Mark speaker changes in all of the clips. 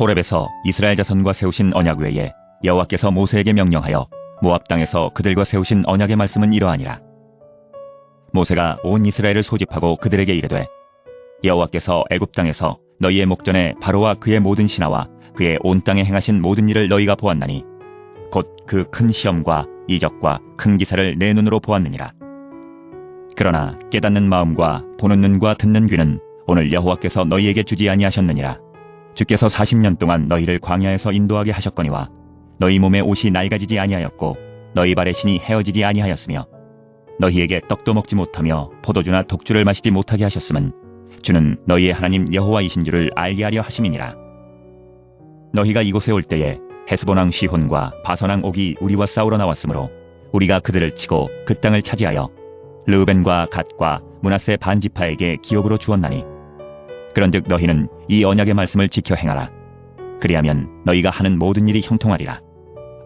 Speaker 1: 호렙에서 이스라엘 자손과 세우신 언약 외에 여호와께서 모세에게 명령하여 모압 땅에서 그들과 세우신 언약의 말씀은 이러하니라. 모세가 온 이스라엘을 소집하고 그들에게 이르되 여호와께서 애굽 땅에서 너희의 목전에 바로와 그의 모든 신하와 그의 온 땅에 행하신 모든 일을 너희가 보았나니 곧 그 큰 시험과 이적과 큰 기사를 내 눈으로 보았느니라. 그러나 깨닫는 마음과 보는 눈과 듣는 귀는 오늘 여호와께서 너희에게 주지 아니하셨느니라. 주께서 40년 동안 너희를 광야에서 인도하게 하셨거니와 너희 몸에 옷이 낡아지지 아니하였고 너희 발의 신이 헤어지지 아니하였으며 너희에게 떡도 먹지 못하며 포도주나 독주를 마시지 못하게 하셨음은 주는 너희의 하나님 여호와이신 줄을 알게 하려 하심이니라. 너희가 이곳에 올 때에 헤스본왕 시혼과 바선왕 옥이 우리와 싸우러 나왔으므로 우리가 그들을 치고 그 땅을 차지하여 르우벤과 갓과 문하세 반지파에게 기업으로 주었나니 그런즉 너희는 이 언약의 말씀을 지켜 행하라. 그리하면 너희가 하는 모든 일이 형통하리라.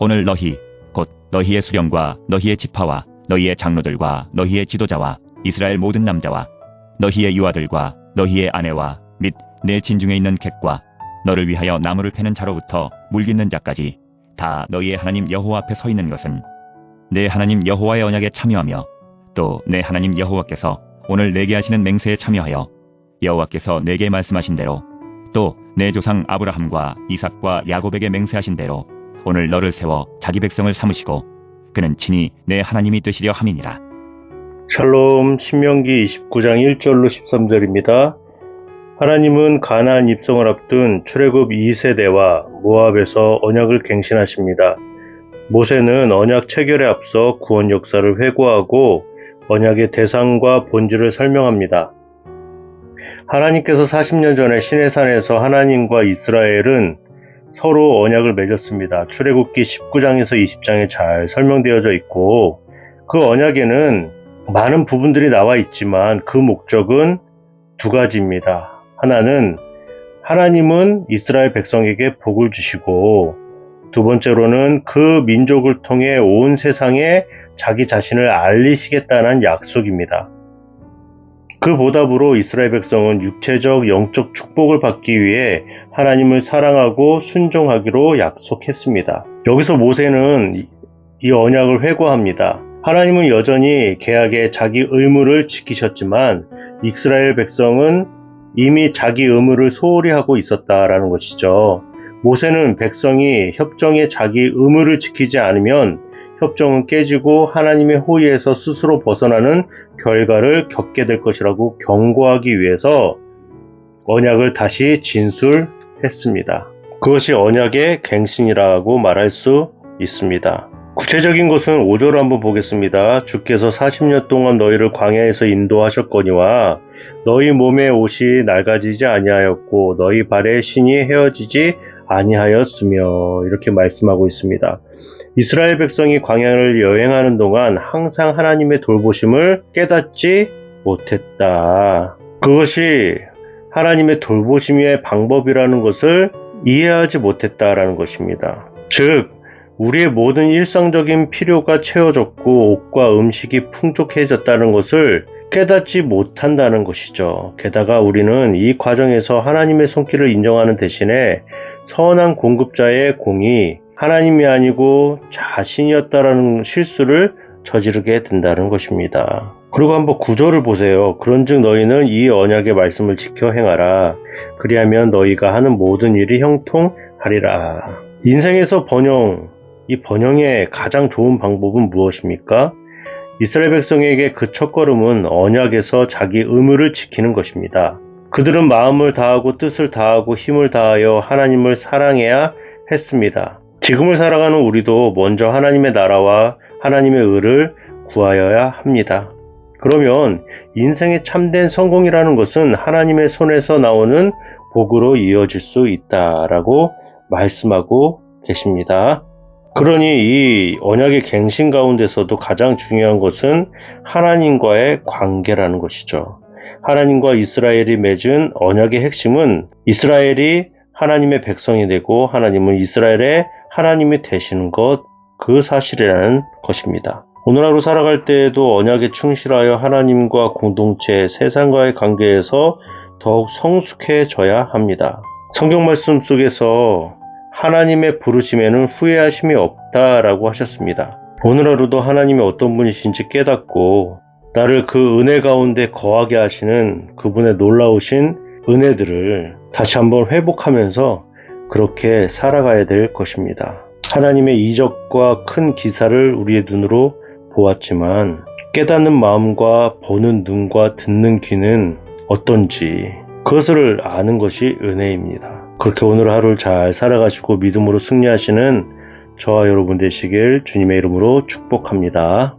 Speaker 1: 오늘 너희 곧 너희의 수령과 너희의 지파와 너희의 장로들과 너희의 지도자와 이스라엘 모든 남자와 너희의 유아들과 너희의 아내와 및 내 진중에 있는 객과 너를 위하여 나무를 패는 자로부터 물깃는 자까지 다 너희의 하나님 여호와 앞에 서 있는 것은 내 하나님 여호와의 언약에 참여하며 또 내 하나님 여호와께서 오늘 내게 하시는 맹세에 참여하여 여호와께서 내게 말씀하신 대로 또 내 조상 아브라함과 이삭과 야곱에게 맹세하신 대로 오늘 너를 세워 자기 백성을 삼으시고 그는 친히 내 하나님이 되시려 함이니라.
Speaker 2: 샬롬 신명기 29장 1절로 13절입니다. 하나님은 가나안 입성을 앞둔 출애굽 2세대와 모압에서 언약을 갱신하십니다. 모세는 언약 체결에 앞서 구원 역사를 회고하고 언약의 대상과 본질을 설명합니다. 하나님께서 40년 전에 시내산에서 하나님과 이스라엘은 서로 언약을 맺었습니다. 출애굽기 19장에서 20장에 잘 설명되어져 있고 그 언약에는 많은 부분들이 나와 있지만 그 목적은 두 가지입니다. 하나는 하나님은 이스라엘 백성에게 복을 주시고 두 번째로는 그 민족을 통해 온 세상에 자기 자신을 알리시겠다는 약속입니다. 그 보답으로 이스라엘 백성은 육체적 영적 축복을 받기 위해 하나님을 사랑하고 순종하기로 약속했습니다. 여기서 모세는 이- 이 언약을 회고합니다. 하나님은 여전히 계약의 자기 의무를 지키셨지만 이스라엘 백성은 이미 자기 의무를 소홀히 하고 있었다라는 것이죠. 모세는 백성이 협정에 자기 의무를 지키지 않으면 협정은 깨지고 하나님의 호의에서 스스로 벗어나는 결과를 겪게 될 것이라고 경고하기 위해서 언약을 다시 진술했습니다. 그것이 언약의 갱신이라고 말할 수 있습니다. 구체적인 것은 5절을 한번 보겠습니다. 주께서 40년 동안 너희를 광야에서 인도하셨거니와 너희 몸의 옷이 낡아지지 아니하였고 너희 발의 신이 헤어지지 아니하였으며 이렇게 말씀하고 있습니다. 이스라엘 백성이 광야를 여행하는 동안 항상 하나님의 돌보심을 깨닫지 못했다. 그것이 하나님의 돌보심의 방법이라는 것을 이해하지 못했다라는 것입니다. 즉, 우리의 모든 일상적인 필요가 채워졌고 옷과 음식이 풍족해졌다는 것을 깨닫지 못한다는 것이죠. 게다가 우리는 이 과정에서 하나님의 손길을 인정하는 대신에 선한 공급자의 공이 하나님이 아니고 자신이었다라는 실수를 저지르게 된다는 것입니다. 그리고 한번 구절을 보세요. 그런즉 너희는 이 언약의 말씀을 지켜 행하라. 그리하면 너희가 하는 모든 일이 형통하리라. 인생에서 번영, 이 번영의 가장 좋은 방법은 무엇입니까? 이스라엘 백성에게 그 첫걸음은 언약에서 자기 의무를 지키는 것입니다. 그들은 마음을 다하고 뜻을 다하고 힘을 다하여 하나님을 사랑해야 했습니다. 지금을 살아가는 우리도 먼저 하나님의 나라와 하나님의 의를 구하여야 합니다. 그러면 인생의 참된 성공이라는 것은 하나님의 손에서 나오는 복으로 이어질 수 있다라고 말씀하고 계십니다. 그러니 이 언약의 갱신 가운데서도 가장 중요한 것은 하나님과의 관계라는 것이죠. 하나님과 이스라엘이 맺은 언약의 핵심은 이스라엘이 하나님의 백성이 되고 하나님은 이스라엘의 하나님이 되시는 것, 그 사실이라는 것입니다. 오늘 하루 살아갈 때에도 언약에 충실하여 하나님과 공동체, 세상과의 관계에서 더욱 성숙해져야 합니다. 성경 말씀 속에서 하나님의 부르심에는 후회하심이 없다라고 하셨습니다. 오늘 하루도 하나님이 어떤 분이신지 깨닫고 나를 그 은혜 가운데 거하게 하시는 그분의 놀라우신 은혜들을 다시 한번 회복하면서 그렇게 살아가야 될 것입니다. 하나님의 이적과 큰 기사를 우리의 눈으로 보았지만 깨닫는 마음과 보는 눈과 듣는 귀는 어떤지 그것을 아는 것이 은혜입니다. 그렇게 오늘 하루를 잘 살아가시고 믿음으로 승리하시는 저와 여러분 되시길 주님의 이름으로 축복합니다.